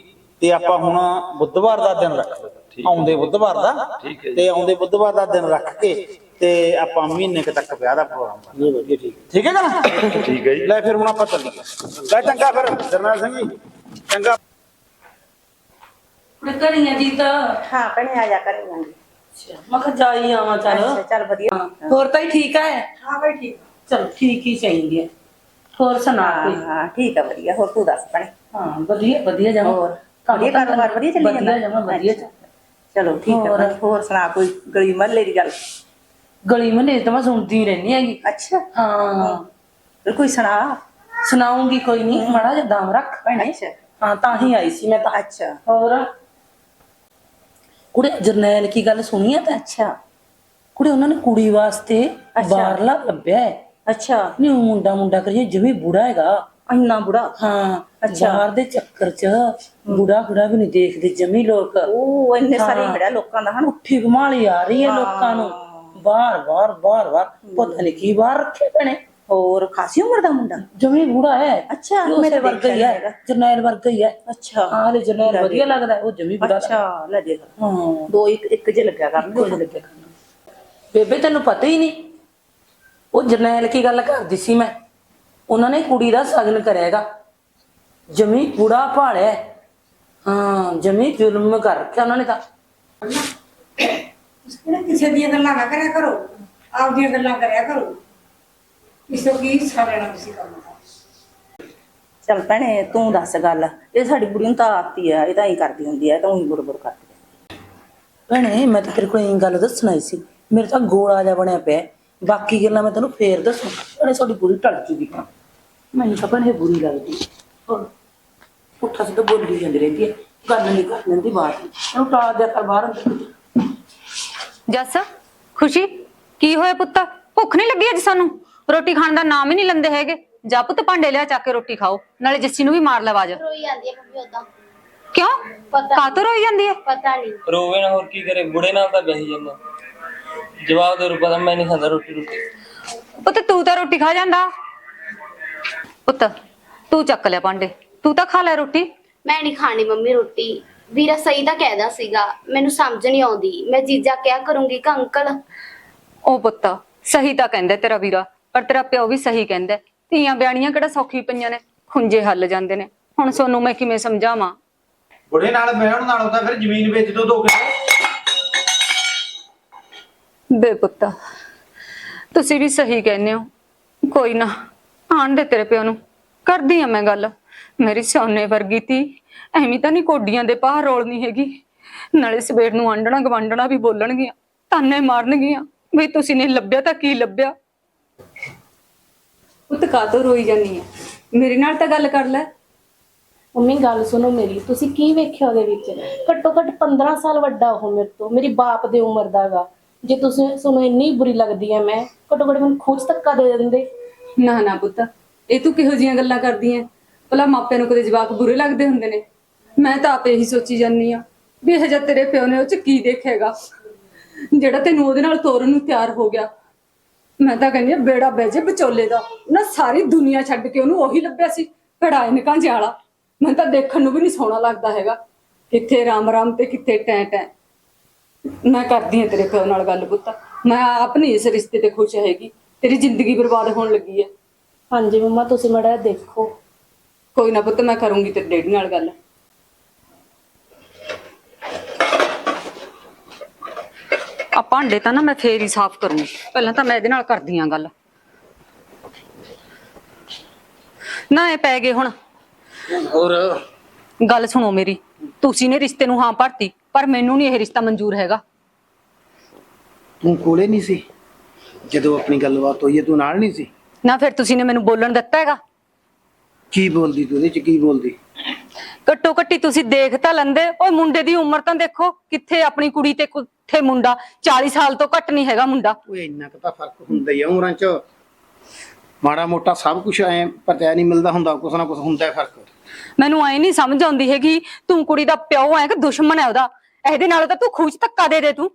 ਤੇ ਆਪਾਂ ਹੁਣ ਬੁੱਧਵਾਰ ਦਾ ਦਿਨ ਰੱਖ ਆਉਂਦੇ ਬੁੱਧਵਾਰ ਦਾ ਤੇ ਆਉਂਦੇ ਬੁੱਧਵਾਰ ਦਾ ਦਿਨ ਰੱਖ ਕੇ ਤੇ ਆਪਾਂ ਮਹੀਨੇ ਕੁ ਤੱਕ ਵਿਆਹ ਦਾ ਪ੍ਰੋਗਰਾਮ ਕਰ ਇਹ ਵਧੀਆ ਠੀਕ ਠੀਕ ਹੈ ਨਾ? ਠੀਕ ਹੈ ਜੀ। ਲੈ ਫਿਰ ਹੁਣ ਆਪਾਂ ਚੱਲੀਏ। ਲੈ ਚੰਗਾ ਫਿਰ ਜਰਨੈਲ ਸਿੰਘ ਜੀ। ਚੰਗਾ। ਕਰੀਆਂ ਜੀ ਤਾਂ। ਹਾਂ ਭੈਣੇ ਆ ਜਾ ਕਰਾਂਗੇ ਮੈਂ ਕਿਹਾ ਜਾਈ ਆਵਾਂ ਚੱਲ। ਚੱਲ ਵਧੀਆ। ਹੋਰ ਤਾਂ ਹੀ ਠੀਕ ਹੈ ਹਾਂ ਬਈ ਠੀਕ। ਚਲ ਠੀਕ ਹੀ ਚਾਹੀਦੀ ਹੈ ਹੋਰ ਸੁਣਾ ਹਾਂ ਕੋਈ? ਹਾਂ ਠੀਕ ਆ ਵਧੀਆ। ਹੋਰ ਤੂੰ ਦੱਸ ਭੈਣੇ। ਹਾਂ ਵਧੀਆ ਵਧੀਆ ਜਾਵਾਂ। ਹੋਰ ਵਧੀਆ ਕਾਰੋਬਾਰ ਵਧੀਆ ਚੱਲੀ ਜਾਂਦਾ? ਵਧੀਆ ਜਾਵਾਂ ਵਧੀਆ ਚੱਲ ਚਲੋ ਠੀਕ ਹੈ ਹੋਰ? ਭੈਣੇ। ਹੋਰ ਸੁਣਾ ਕੋਈ ਗਲੀ ਮਹੱਲੇ ਦੀ ਗੱਲ? ਗਲੀ ਮਹੱਲੇ ਤਾਂ ਮੈਂ ਸੁਣਦੀ ਰਹਿੰਦੀ ਹੈਗੀ। ਅੱਛਾ। ਹਾਂ। ਕੋਈ ਸੁਣਾ? ਸੁਣਾਉਂਗੀ ਕੋਈ ਨਹੀਂ ਮਾੜਾ ਜਿਹਾ ਦਾਮ ਰੱਖ ਭੈਣੇ। ਅੱਛਾ। ਹਾਂ ਤਾਂ ਹੀ ਆਈ ਸੀ ਮੈਂ ਤਾਂ। ਅੱਛਾ। ਹੋਰ? ਕੁੜੇ ਜਰਨੈਲ ਕੀ ਗੱਲ ਸੁਣੀ ਹੈ ਤਾਂ? ਅੱਛਾ। ਕੁੜੇ ਉਹਨਾਂ ਨੇ ਕੁੜੀ ਵਾਸਤੇ ਬਾਹਰਲਾ ਲੱਭਿਆ ਹੈ। ਅੱਛਾ। ਨਹੀਂ ਉਹ ਮੁੰਡਾ ਮੁੰਡਾ ਕਰੀਏ ਜਿਵੇਂ ਬੁੜਾ ਹੈਗਾ। ਇੰਨਾ ਬੁੜਾ? ਹਾਂ ਅੱਛਾ। ਬਾਹਰ ਦੇ ਚੱਕਰ 'ਚ ਬੁੜਾ ਬੁੜਾ ਵੀ ਨਹੀਂ ਦੇਖਦੇ ਜਮੀ ਲੋਕ। ਉਹ ਇੰਨੇ ਸਾਰੇ। ਖੜਿਆ ਲੋਕਾਂ ਦਾ ਹਨ? ਉੱਠੀ ਘਮਾਲੀ ਆ ਰਹੀ ਹੈ ਲੋਕਾਂ ਨੂੰ। ਬਾਹਰ ਬਾਹਰ ਬਾਹਰ ਬਾਹਰ ਪਤਾ ਨਹੀਂ ਕੀ ਬਾਹਰ ਰੱਖੇ ਪਣੇ ਹੋਰ ਖਾਸੀ ਉਮਰ ਦਾ ਮੁੰਡਾ? ਜਮੀ ਬੁੜਾ ਹੈ। ਅੱਛਾ, ਮੇਰੇ ਵਰਗਾ ਹੀ ਹੈ। ਹੈਗਾ। ਜਰਨੈਲ ਵਰਗਾ ਹੀ ਹੈ। ਅੱਛਾ। ਹਾਂ ਲੈ ਜਰਨੈਲ ਵਧੀਆ ਲੱਗਦਾ ਉਹ ਜਮੀ ਬੁੜਾ ਅੱਛਾ ਲੈ ਦੇਖ। ਹਾਂ। ਦੋ ਇੱਕ ਇੱਕ ਜੇ ਲੱਗਿਆ ਕਰਨਗੇ। ਕੁਝ ਲੱਗਿਆ ਕਰਨਾ ਬੇਬੇ ਤੈਨੂੰ ਪਤਾ ਹੀ ਨਹੀਂ। ਉਹ ਜਰਨੈਲ ਕੀ ਗੱਲ ਕਰਦੀ ਸੀ ਮੈਂ? ਉਹਨਾਂ ਨੇ ਕੁੜੀ ਦਾ ਸਗਨ ਕਰਿਆਗਾ ਜਮੀ ਬੁੜਾ ਭਾਲਿਆ ਹੈ। ਜਮੀ ਜ਼ੁਲਮ ਕਰ ਰੱਖਿਆ ਉਹਨਾਂ ਨੇ ਤਾਂ। ਕਿਸੇ ਦੀਆਂ ਗੱਲਾਂ ਨਾ ਕਰਿਆ ਕਰੋ। ਆਪਦੀਆਂ ਗੱਲਾਂ ਕਰਿਆ ਕਰੋ। ਕਿਸੇ ਕੀ ਸਾਰਿਆਂ ਨਾਲ ਤੁਸੀਂ ਕੰਮ ਦਾ? ਚੱਲ ਭੈਣੇ ਤੂੰ ਦੱਸ ਗੱਲ। ਇਹ ਸਾਡੀ ਬੁੜੀ ਨੂੰ ਤਾਂ ਆਤੀ ਹੈ ਇਹ ਤਾਂ ਹੀ ਕਰਦੀ ਹੁੰਦੀ ਇਹ ਤਾਂ ਉਹੀ ਬੁੜ ਬੁੜ ਕਰਦੀ ਭੈਣੇ ਮੈਂ ਤਾਂ ਤੇਰੇ ਕੋਲ ਇਹ ਗੱਲ ਦੱਸਣਾ ਹੀ ਸੀ। ਮੇਰੇ ਤਾਂ ਗੋਲਾ ਜਿਹਾ ਬਣਿਆ ਪਿਆ। ਹੈ। ਬਾਕੀ ਗੱਲਾਂ ਮੈਂ ਤੈਨੂੰ ਫੇਰ ਦੱਸੂ। ਭੈਣੇ ਸਾਡੀ ਬੁਰੀ ਟਲ ਜੂਗੀ ਤਾਂ ਮੈਨੂੰ ਤਾਂ ਭੈਣੇ ਬੁਰੀ ਲੱਗਦੀ। ਹੋਰ ਉੱਠਾ ਸਿੱਧਾ ਬੋਲੀ ਜਾਂਦੀ ਰਹਿੰਦੀ ਹੈ ਗੱਲ ਨਹੀਂ ਕਰ ਲੈਂਦੀ ਬਾਤ ਉਹਨੂੰ ਟਾਲ ਦਿਆ ਕਰ ਬਾਹਰ ਅੰਦਰ। ਜੱਸ ਖੁਸ਼ੀ ਕੀ ਹੋਇਆ ਪੁੱਤ? ਭੁੱਖ ਨਹੀਂ ਲੱਗੀ ਅੱਜ ਸਾਨੂੰ? ਰੋਟੀ ਖਾਣ ਦਾ ਨਾਮ ਹੀ ਨਹੀਂ ਲੈਂਦੇ ਹੈਗੇ। ਜਾ ਪੁੱਤ ਭਾਂਡੇ ਲਿਆ ਚੱਕ ਕੇ ਰੋਟੀ ਖਾਓ ਨਾਲੇ ਜੱਸੀ ਨੂੰ ਵੀ ਮਾਰ ਲੈ ਆਵਾਜ਼। ਰੋਈ ਜਾਂਦੀ ਹੈ ਭਾਬੀ ਉਦਾਂ ਕਿਉਂ? ਪਤਾ ਕਾਤੋਂ ਰੋਈ ਜਾਂਦੀ ਹੈ? ਪਤਾ ਨਹੀਂ। ਰੋਵੇ ਨਾ ਹੋਰ ਕੀ ਕਰੇ? ਬੁੜੇ ਨਾਲ ਤਾਂ ਬਹਿ ਜਾਂਦਾ। ਜਵਾਬ ਦੇ ਰੂ ਪਤਾ ਮੈਂ ਨਹੀਂ ਖਾਂਦਾ ਰੋਟੀ ਰੋਟੀ। ਪੁੱਤ ਤੂੰ ਤਾਂ ਰੋਟੀ ਖਾ ਜਾਂਦਾ। ਪੁੱਤ ਤੂੰ ਚੱਕ ਲਿਆ ਭਾਂਡੇ। ਤੂੰ ਤਾਂ ਖਾ ਲੈ ਰੋਟੀ। ਮੈਂ ਨਹੀਂ ਖਾਣੀ ਮੰਮੀ ਰੋਟੀ। ਵੀਰਾ ਸਹੀ ਤਾਂ ਕਹਿਦਾ ਸੀਗਾ ਮੈਨੂੰ ਸਮਝ ਨਹੀਂ ਆਉਂਦੀ। ਮੈਂ ਜੀਜਾ ਕਿਆ ਕਰੂੰਗੀ ਕਿ ਅੰਕਲ। ਉਹ ਪੁੱਤ ਸਹੀ ਤਾਂ ਕਹਿੰਦਾ ਤੇਰਾ ਵੀਰਾ। ਪਰ ਤੇਰਾ ਪਿਓ ਵੀ ਸਹੀ ਕਹਿੰਦਾ ਧੀਆਂ ਬਿਆਣੀਆਂ ਕਿਹੜਾ ਸੌਖੀ ਪਈਆਂ ਨੇ? ਖੁੰਝੇ ਹੱਲ ਜਾਂਦੇ ਨੇ। ਹੁਣ ਸੋਨੂੰ ਮੈਂ ਕਿਵੇਂ ਸਮਝਾਵਾਂ? ਬੁੜੇ ਨਾਲ ਬਹਿਣ ਨਾਲੋਂ ਤਾਂ ਫਿਰ ਜ਼ਮੀਨ ਵੇਚ ਦੋ ਦੋ ਕਿੱਲੇ। ਬੇ ਪੁੱਤ ਤੁਸੀਂ ਵੀ ਸਹੀ ਕਹਿੰਦੇ ਹੋ। ਕੋਈ ਨਾ ਆਣ ਦੇ ਤੇਰੇ ਪਿਓ ਨੂੰ। ਕਰਦੀ ਆ ਮੈਂ ਗੱਲ। ਮੇਰੀ ਸੋਨੇ ਵਰਗੀ ਤੀ ਐਵੇਂ ਤਾਂ ਨਹੀਂ ਕੋਡੀਆਂ ਦੇ ਪਾਹ ਰੋਲਣੀ ਹੈਗੀ। ਨਾਲੇ ਸਵੇਰ ਨੂੰ ਆਂਡਣਾ ਗਵੰਡਣਾ ਵੀ ਬੋਲਣਗੀਆਂ ਤਾਨੇ ਮਾਰਨਗੀਆਂ। ਵੀ ਤੁਸੀਂ ਨੇ ਲੱਭਿਆ ਤਾਂ ਕੀ ਲੱਭਿਆ? ਪੁੱਤ ਕਾਤੋਂ ਰੋਈ ਜਾਨੀ ਹੈ ਮੇਰੇ ਨਾਲ ਤਾਂ ਗੱਲ ਕਰ ਲੈ। ਮੰਮੀ ਗੱਲ ਸੁਣੋ ਮੇਰੀ। ਤੁਸੀਂ ਕੀ ਵੇਖਿਆ ਉਹਦੇ ਵਿੱਚ? ਘੱਟੋ ਘੱਟ 15 ਸਾਲ ਵੱਡਾ ਉਹ ਮੇਰੇ ਤੋਂ। ਮੇਰੀ ਬਾਪ ਦੇ ਉਮਰ ਦਾਗਾ। ਜੇ ਤੁਸੀਂ ਤੁਹਾਨੂੰ ਇੰਨੀ ਬੁਰੀ ਲੱਗਦੀ ਹੈ ਮੈਂ ਘੱਟੋ ਘੱਟ ਮੈਨੂੰ ਖੋਜ ਧੱਕਾ ਦੇ ਦਿੰਦੇ। ਨਾ ਨਾ ਪੁੱਤ। ਇਹ ਤੂੰ ਕਿਹੋ ਜੀਆਂ ਗੱਲਾਂ ਕਰਦੀ ਐ? ਭਲਾ ਮਾਪਿਆਂ ਨੂੰ ਕਦੇ ਜਵਾਕ ਬੁਰੇ ਲੱਗਦੇ ਹੁੰਦੇ ਨੇ? ਮੈਂ ਤਾਂ ਆਪੇ ਇਹੀ ਸੋਚੀ ਜਾਂਦੀ ਆ ਵੀ ਇਹ ਜਿਹਾ ਤੇਰੇ ਪਿਓ ਨੇ ਉਹ ਚ ਕੀ ਦੇਖੇਗਾ? ਜਿਹੜਾ ਤੈਨੂੰ ਉਹਦੇ ਨਾਲ ਤੋਰਨ ਨੂੰ ਤਿਆਰ ਹੋ ਗਿਆ। ਮੈਂ ਤਾਂ ਕਹਿੰਦੀ ਆ ਬੇੜਾ ਬਹਿ ਜੇ ਵਿਚੋਲੇ ਦਾ। ਨਾ ਸਾਰੀ ਦੁਨੀਆ ਛੱਡ ਕੇ ਉਹਨੂੰ ਉਹੀ ਲੱਭਿਆ ਸੀ ਭੜਾਏ ਨਿਕਾਂ ਵਾਲਾ। ਮੈਨੂੰ ਤਾਂ ਦੇਖਣ ਨੂੰ ਵੀ ਨਹੀਂ ਸੋਹਣਾ ਲੱਗਦਾ ਹੈਗਾ। ਕਿੱਥੇ ਰਾਮ ਰਾਮ ਤੇ ਕਿੱਥੇ ਟੈਂ ਟੈਂ। ਮੈਂ ਕਰਦੀ ਆ ਤੇਰੇ ਪਿਓ ਨਾਲ ਗੱਲ ਪੁੱਤ। ਮੈਂ ਆਪ ਨਹੀਂ ਇਸ ਰਿਸ਼ਤੇ ਤੇ ਖੁਸ਼ ਹੈਗੀ। ਤੇਰੀ ਜ਼ਿੰਦਗੀ ਬਰਬਾਦ ਹੋਣ ਲੱਗੀ ਹੈ। ਹਾਂਜੀ ਮੰਮਾ ਤੁਸੀਂ ਮੜਾ ਦੇਖੋ। ਕੋਈ ਨਾ ਪੁੱਤ ਮੈਂ ਕਰੂੰਗੀ ਤੇਰੇ ਡੈਡੀ ਨਾਲ ਗੱਲ। ਭਾਂਡੇ ਤਾਂ ਨਾ ਮੈਂ ਫੇਰ ਹੀ ਸਾਫ਼ ਕਰੂੰਗੀ ਪਹਿਲਾਂ ਤਾਂ ਮੈਂ ਇਹਦੇ ਨਾਲ ਕਰਦੀ ਆਂ ਗੱਲ। ਨਾ ਇਹ ਪੈ ਗਏ ਹੁਣ। ਹੋਰ? ਗੱਲ ਸੁਣੋ ਮੇਰੀ। ਤੁਸੀਂ ਨੇ ਰਿਸ਼ਤੇ ਨੂੰ ਹਾਂ ਭਰਤੀ ਪਰ ਮੈਨੂੰ ਨਹੀਂ ਇਹ ਰਿਸ਼ਤਾ ਮਨਜ਼ੂਰ ਹੈਗਾ। ਤੂੰ ਕੋਲੇ ਨਹੀਂ ਸੀ? ਜਦੋਂ ਆਪਣੀ ਗੱਲਬਾਤ ਹੋਈ ਹੈ ਤੂੰ ਨਾਲ ਨਹੀਂ ਸੀ? ਨਾ ਫਿਰ ਤੁਸੀਂ ਨੇ ਮੈਨੂੰ ਬੋਲਣ ਦਿੱਤਾ ਹੈਗਾ। ਕੀ ਬੋਲਦੀ ਤੂੰ ਉਹਦੇ ਚ? ਕੀ ਬੋਲਦੀ? ਘੱਟੋ ਘੱਟੀ ਤੁਸੀਂ ਦੇਖ ਤਾਂ ਲੈਂਦੇ। ਓਏ ਮੁੰਡੇ ਦੀ ਉਮਰ ਤਾਂ ਦੇਖੋ ਕਿੱਥੇ ਆਪਣੀ ਕੁੜੀ ਤੇ ਕਿੱਥੇ ਮੁੰਡਾ 40 ਸਾਲ ਤੋਂ ਘੱਟ ਨਹੀਂ ਹੈਗਾ ਮੁੰਡਾ। ਓਏ ਇੰਨਾ ਕੁ ਤਾਂ ਫ਼ਰਕ ਹੁੰਦਾ ਹੀ ਆ ਉਮਰਾਂ ਚ। ਮਾੜਾ ਮੋਟਾ ਸਭ ਕੁਝ ਐ ਪਤਾ ਨਹੀਂ ਮਿਲਦਾ ਹੁੰਦਾ ਕੁਛ ਨਾ ਕੁਛ ਹੁੰਦਾ ਹੈ ਫ਼ਰਕ। ਮੈਨੂੰ ਐ ਨਹੀਂ ਸਮਝ ਆਉਂਦੀ ਹੈਗੀ ਤੂੰ ਕੁੜੀ ਦਾ ਪਿਓ ਐ ਕਿ ਦੁਸ਼ਮਣ ਹੈ ਉਹਦਾ। ਇਹਦੇ ਨਾਲੋਂ ਤਾਂ ਤੂੰ ਖੂਚ ਧੱਕਾ ਦੇ ਦੇ ਤੂੰ।